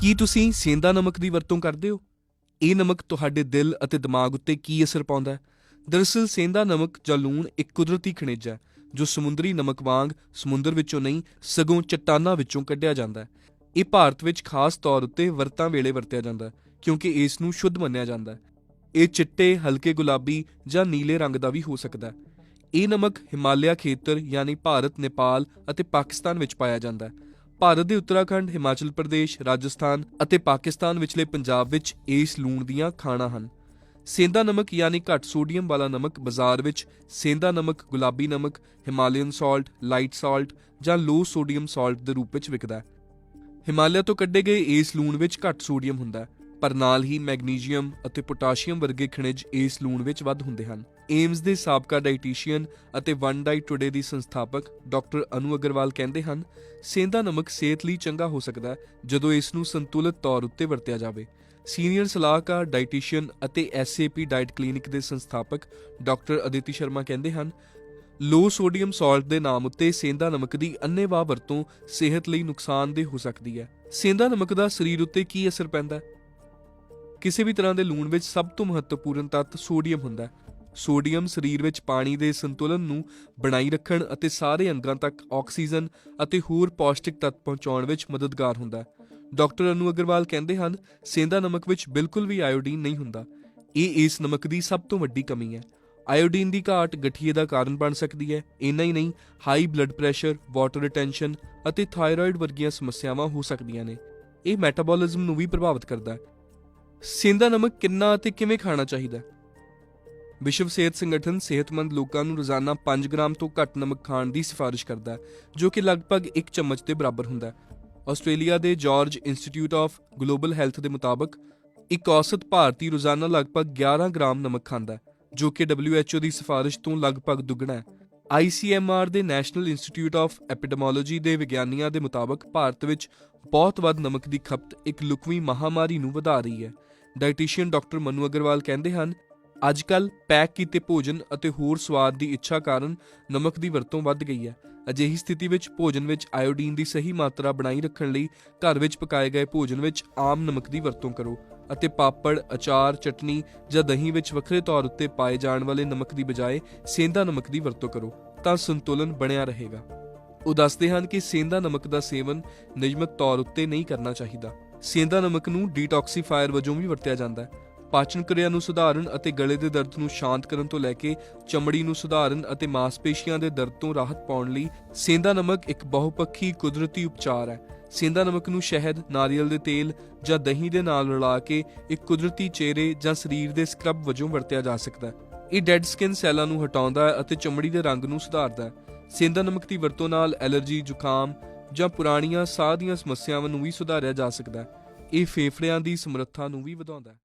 ਕੀ ਤੁਸੀਂ ਸੇਂਦਾ ਨਮਕ ਦੀ ਵਰਤੋਂ ਕਰਦੇ ਹੋ? ਇਹ ਨਮਕ ਤੁਹਾਡੇ ਦਿਲ ਅਤੇ ਦਿਮਾਗ ਉੱਤੇ ਕੀ ਅਸਰ ਪਾਉਂਦਾ ਹੈ? ਦਰਅਸਲ ਸੇਂਦਾ ਨਮਕ ਜਾਂ ਲੂਣ ਇੱਕ ਕੁਦਰਤੀ ਖਣਿਜ ਹੈ, ਜੋ ਸਮੁੰਦਰੀ ਨਮਕ ਵਾਂਗ ਸਮੁੰਦਰ ਵਿੱਚੋਂ ਨਹੀਂ, ਸਗੋਂ ਚਟਾਨਾਂ ਵਿੱਚੋਂ ਕੱਢਿਆ ਜਾਂਦਾ ਹੈ। ਇਹ ਭਾਰਤ ਵਿੱਚ ਖਾਸ ਤੌਰ ਉੱਤੇ ਵਰਤਾਂ ਵੇਲੇ ਵਰਤਿਆ ਜਾਂਦਾ ਹੈ, ਕਿਉਂਕਿ ਇਸ ਨੂੰ ਸ਼ੁੱਧ ਮੰਨਿਆ ਜਾਂਦਾ ਹੈ। ਇਹ ਚਿੱਟੇ, ਹਲਕੇ ਗੁਲਾਬੀ ਜਾਂ ਨੀਲੇ ਰੰਗ ਦਾ ਵੀ ਹੋ ਸਕਦਾ ਹੈ। ਇਹ ਨਮਕ ਹਿਮਾਲਿਆ ਖੇਤਰ, ਯਾਨੀ ਭਾਰਤ, ਨੇਪਾਲ ਅਤੇ ਪਾਕਿਸਤਾਨ ਵਿੱਚ ਪਾਇਆ ਜਾਂਦਾ ਹੈ। ਭਾਰਤ ਦੇ ਉੱਤਰਾਖੰਡ, ਹਿਮਾਚਲ ਪ੍ਰਦੇਸ਼, ਰਾਜਸਥਾਨ ਅਤੇ ਪਾਕਿਸਤਾਨ ਵਿਚਲੇ ਪੰਜਾਬ ਵਿੱਚ ਇਸ ਲੂਣ ਦੀਆਂ ਖਾਣਾ ਹਨ। ਸੇਂਦਾ ਨਮਕ ਯਾਨੀ ਘੱਟ ਸੋਡੀਅਮ ਵਾਲਾ ਨਮਕ ਬਾਜ਼ਾਰ ਵਿੱਚ ਸੇਂਦਾ ਨਮਕ, ਗੁਲਾਬੀ ਨਮਕ, ਹਿਮਾਲਯਨ ਸਾਲਟ ਲਾਈਟ ਸਾਲਟ ਜਾਂ ਲੋ ਸੋਡੀਅਮ ਸਾਲਟ ਦੇ ਰੂਪ ਵਿੱਚ ਵਿਕਦਾ ਹੈ। ਹਿਮਾਲਿਆ ਤੋਂ ਕੱਢੇ ਗਏ ਇਸ ਲੂਣ ਵਿੱਚ ਘੱਟ ਸੋਡੀਅਮ ਹੁੰਦਾ ਹੈ। ਪਰ ਨਾਲ ਹੀ ਮੈਗਨੀਸ਼ੀਅਮ ਅਤੇ ਪੋਟਾਸ਼ੀਅਮ ਵਰਗੇ ਖਣਿਜ ਇਸ ਲੂਣ ਵਿੱਚ ਵੱਧ ਹੁੰਦੇ ਹਨ। ਏਮਸ ਦੇ ਸਾਬਕਾ ਡਾਈਟੀਸ਼ੀਅਨ ਅਤੇ ਵਨ ਡਾਈਟ ਟੁਡੇ ਦੀ ਸੰਸਥਾਪਕ ਡਾਕਟਰ ਅਨੂ ਅਗਰਵਾਲ ਕਹਿੰਦੇ ਹਨ ਸੇਂਦਾ ਨਮਕ ਸਿਹਤ ਲਈ ਚੰਗਾ ਹੋ ਸਕਦਾ ਹੈ ਜਦੋਂ ਇਸ ਨੂੰ ਸੰਤੁਲਿਤ ਤੌਰ ਉੱਤੇ ਵਰਤਿਆ ਜਾਵੇ। ਸੀਨੀਅਰ ਸਲਾਹਕਾਰ ਡਾਈਟੀਸ਼ੀਅਨ ਅਤੇ ਐਸਏਪੀ ਡਾਈਟ ਕਲੀਨਿਕ ਦੇ ਸੰਸਥਾਪਕ ਡਾਕਟਰ ਅਦਿਤੀ ਸ਼ਰਮਾ ਕਹਿੰਦੇ ਹਨ, ਲੋ ਸੋਡੀਅਮ ਸਾਲਟ ਦੇ ਨਾਮ ਉੱਤੇ ਸੇਂਦਾ ਨਮਕ ਦੀ ਅੰਨ੍ਹੇਵਾਹ ਵਰਤੋਂ ਸਿਹਤ ਲਈ ਨੁਕਸਾਨਦੇਹ ਹੋ ਸਕਦੀ ਹੈ। ਸੇਂਦਾ ਨਮਕ ਦਾ ਸਰੀਰ ਉੱਤੇ ਕੀ ਅਸਰ ਪੈਂਦਾ ਕਿਸੇ ਵੀ ਤਰ੍ਹਾਂ ਦੇ ਲੂਣ ਵਿੱਚ ਸਭ ਤੋਂ ਮਹੱਤਵਪੂਰਨ ਤੱਤ ਸੋਡੀਅਮ ਹੁੰਦਾ ਹੈ। ਸੋਡੀਅਮ ਸਰੀਰ ਵਿੱਚ ਪਾਣੀ ਦੇ ਸੰਤੁਲਨ ਨੂੰ ਬਣਾਈ ਰੱਖਣ ਅਤੇ ਸਾਰੇ ਅੰਗਾਂ ਤੱਕ ਆਕਸੀਜਨ ਅਤੇ ਹੋਰ ਪੌਸ਼ਟਿਕ ਤੱਤ ਪਹੁੰਚਾਉਣ ਵਿੱਚ ਮਦਦਗਾਰ ਹੁੰਦਾ ਹੈ। ਡਾਕਟਰ ਅਨੂ ਅਗਰਵਾਲ ਕਹਿੰਦੇ ਹਨ ਸੇਂਦਾ ਨਮਕ ਵਿੱਚ ਬਿਲਕੁਲ ਵੀ ਆਇਓਡੀਨ ਨਹੀਂ ਹੁੰਦਾ। ਇਹ ਇਸ ਨਮਕ ਦੀ ਸਭ ਤੋਂ ਵੱਡੀ ਕਮੀ ਹੈ। ਆਇਓਡੀਨ ਦੀ ਘਾਟ ਗਠੀਏ ਦਾ ਕਾਰਨ ਬਣ ਸਕਦੀ ਹੈ। ਇੰਨਾ ਹੀ ਨਹੀਂ high blood pressure water retention ਅਤੇ ਥਾਇਰਾਇਡ ਵਰਗੀਆਂ ਸਮੱਸਿਆਵਾਂ ਹੋ ਸਕਦੀਆਂ ਨੇ। ਇਹ ਮੈਟਾਬੋਲਿਜ਼ਮ ਨੂੰ ਵੀ ਪ੍ਰਭਾਵਿਤ ਕਰਦਾ ਹੈ। ਸੇਂਦਾ ਨਮਕ ਕਿੰਨਾ ਅਤੇ ਕਿਵੇਂ ਖਾਣਾ ਚਾਹੀਦਾ? ਹੈ? ਵਿਸ਼ਵ ਸਿਹਤ ਸੰਗਠਨ ਸਿਹਤਮੰਦ ਲੋਕਾਂ ਨੂੰ ਰੋਜ਼ਾਨਾ 5 ਗ੍ਰਾਮ ਤੋਂ ਘੱਟ ਨਮਕ ਖਾਣ ਦੀ ਸਿਫਾਰਿਸ਼ ਕਰਦਾ ਹੈ, ਜੋ ਕਿ ਲਗਭਗ 1 ਚਮਚ ਦੇ ਬਰਾਬਰ ਹੁੰਦਾ ਹੈ। ਆਸਟ੍ਰੇਲੀਆ ਦੇ George Institute of Global Health ਦੇ ਮੁਤਾਬਕ ਇੱਕ ਔਸਤ ਭਾਰਤੀ ਰੋਜ਼ਾਨਾ ਲਗਭਗ 11 ਗ੍ਰਾਮ ਨਮਕ ਖਾਂਦਾ ਹੈ, ਜੋ ਕਿ WHO ਦੀ ਸਿਫਾਰਿਸ਼ ਤੋਂ ਲਗਭਗ ਦੁੱਗਣਾ ਹੈ। ICMR ਦੇ ਨੈਸ਼ਨਲ ਇੰਸਟੀਚਿਊਟ ਆਫ ਐਪੀਡੈਮੋਲੋਜੀ ਦੇ ਵਿਗਿਆਨੀਆਂ ਦੇ ਮੁਤਾਬਕ ਭਾਰਤ ਵਿੱਚ ਬਹੁਤ ਵੱਧ ਨਮਕ ਦੀ ਖਪਤ ਇੱਕ ਲੁਕਵੀਂ ਮਹਾਮਾਰੀ ਨੂੰ ਵਧਾ ਰਹੀ ਹੈ। ਡਾਈਟੀਸ਼ੀਅਨ ਡਾਕਟਰ ਮਨੂ ਅਗਰਵਾਲ ਕਹਿੰਦੇ ਹਨ ਅੱਜਕੱਲ ਪੈਕ ਕੀਤੇ ਭੋਜਨ ਅਤੇ ਹੋਰ ਸਵਾਦ ਦੀ ਇੱਛਾ ਕਾਰਨ ਨਮਕ ਦੀ ਵਰਤੋਂ ਵੱਧ ਗਈ ਹੈ। ਅਜਿਹੀ ਸਥਿਤੀ ਵਿੱਚ ਭੋਜਨ ਵਿੱਚ ਆਇਓਡੀਨ ਦੀ ਸਹੀ ਮਾਤਰਾ ਬਣਾਈ ਰੱਖਣ ਲਈ ਘਰ ਵਿੱਚ ਪਕਾਏ ਗਏ ਭੋਜਨ ਵਿੱਚ ਆਮ ਨਮਕ ਦੀ ਵਰਤੋਂ ਕਰੋ ਅਤੇ ਪਾਪੜ, ਅਚਾਰ, ਚਟਨੀ ਜਾਂ ਦਹੀਂ ਵਿੱਚ ਵੱਖਰੇ ਤੌਰ ਉੱਤੇ ਪਾਏ ਜਾਣ ਵਾਲੇ ਨਮਕ ਦੀ ਬਜਾਏ ਸੇਂਧਾ ਨਮਕ ਦੀ ਵਰਤੋਂ ਕਰੋ ਤਾਂ ਸੰਤੁਲਨ ਬਣਿਆ ਰਹੇਗਾ। ਉਹ ਦੱਸਦੇ ਹਨ ਕਿ ਸੇਂਧਾ ਨਮਕ ਦਾ ਸੇਵਨ ਨਿਯਮਤ ਤੌਰ ਉੱਤੇ ਨਹੀਂ ਕਰਨਾ ਚਾਹੀਦਾ। ਸੇਂਦਾ ਨਮਕ ਨੂੰ ਡੀਟੌਕਸੀਫਾਇਰ ਵਜੋਂ ਵੀ ਵਰਤਿਆ ਜਾਂਦਾ ਹੈ। ਪਾਚਨ ਕਿਰਿਆ ਨੂੰ ਸੁਧਾਰਨ ਅਤੇ ਗਲੇ ਦੇ ਦਰਦ ਨੂੰ ਸ਼ਾਂਤ ਕਰਨ ਤੋਂ ਲੈ ਕੇ ਚਮੜੀ ਨੂੰ ਸੁਧਾਰਨ ਅਤੇ ਮਾਸਪੇਸ਼ੀਆਂ ਦੇ ਦਰਦ ਤੋਂ ਰਾਹਤ ਪਾਉਣ ਲਈ ਸੇਂਦਾ ਨਮਕ ਇੱਕ ਬਹੁਪੱਖੀ ਕੁਦਰਤੀ ਉਪਚਾਰ ਹੈ। ਸੇਂਦਾ ਨਮਕ ਨੂੰ ਸ਼ਹਿਦ, ਨਾਰੀਅਲ ਦੇ ਤੇਲ ਜਾਂ ਦਹੀਂ ਦੇ ਨਾਲ ਰਲਾ ਕੇ ਇੱਕ ਕੁਦਰਤੀ ਚਿਹਰੇ ਜਾਂ ਸਰੀਰ ਦੇ ਸਕਰਬ ਵਜੋਂ ਵਰਤਿਆ ਜਾ ਸਕਦਾ ਹੈ। ਇਹ ਡੈਡ ਸਕਿਨ ਸੈੱਲਾਂ ਨੂੰ ਹਟਾਉਂਦਾ ਹੈ ਅਤੇ ਚਮੜੀ ਦੇ ਰੰਗ ਨੂੰ ਸੁਧਾਰਦਾ ਹੈ। ਸੇਂਦਾ ਨਮਕ ਦੀ ਵਰਤੋਂ ਨਾਲ ਐਲਰਜੀ, ਜ਼ੁਕਾਮ ਜਾਂ ਪੁਰਾਣੀਆਂ ਸਾਹ ਦੀਆਂ ਸਮੱਸਿਆਵਾਂ ਨੂੰ ਵੀ ਸੁਧਾਰਿਆ ਜਾ ਸਕਦਾ ਹੈ। ਇਹ ਫੇਫੜਿਆਂ ਦੀ ਸਮਰੱਥਾ ਨੂੰ ਵੀ ਵਧਾਉਂਦਾ ਹੈ।